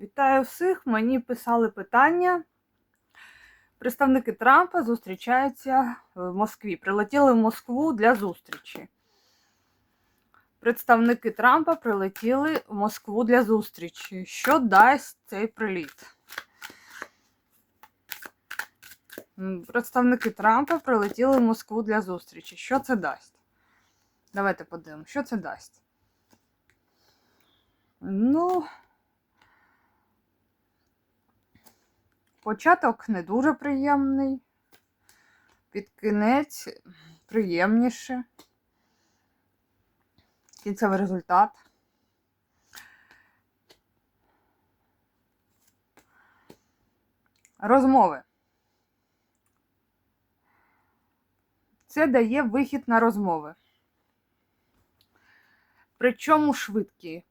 Вітаю всіх! Мені писали питання. Представники Трампа зустрічаються в Москві. Прилетіли в Москву для зустрічі. Представники Трампа прилетіли в Москву для зустрічі. Що дасть цей приліт? Представники Трампа прилетіли в Москву для зустрічі. Що це дасть? Давайте подивимося, що це дасть. Ну. Початок не дуже приємний. Під кінець приємніше. Кінцевий результат. Розмови. Це дає вихід на розмови. Причому швидкі.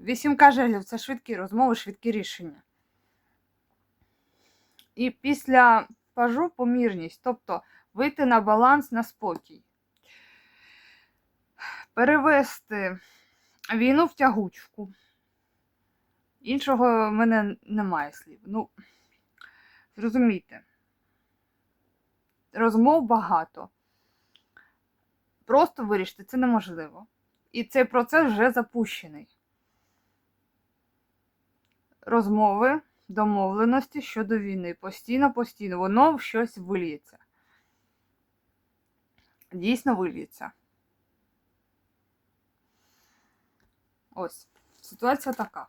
Вісімка жезлів це швидкі розмови, швидкі рішення. І після пажу помірність, тобто вийти на баланс на спокій. Перевести війну в тягучку. Іншого в мене немає слів. Ну, зрозумійте, розмов багато. Просто вирішити це неможливо. І цей процес вже запущений. Розмови, домовленості щодо війни. Постійно, постійно, воно щось вильється. Дійсно вильється. Ось, ситуація така.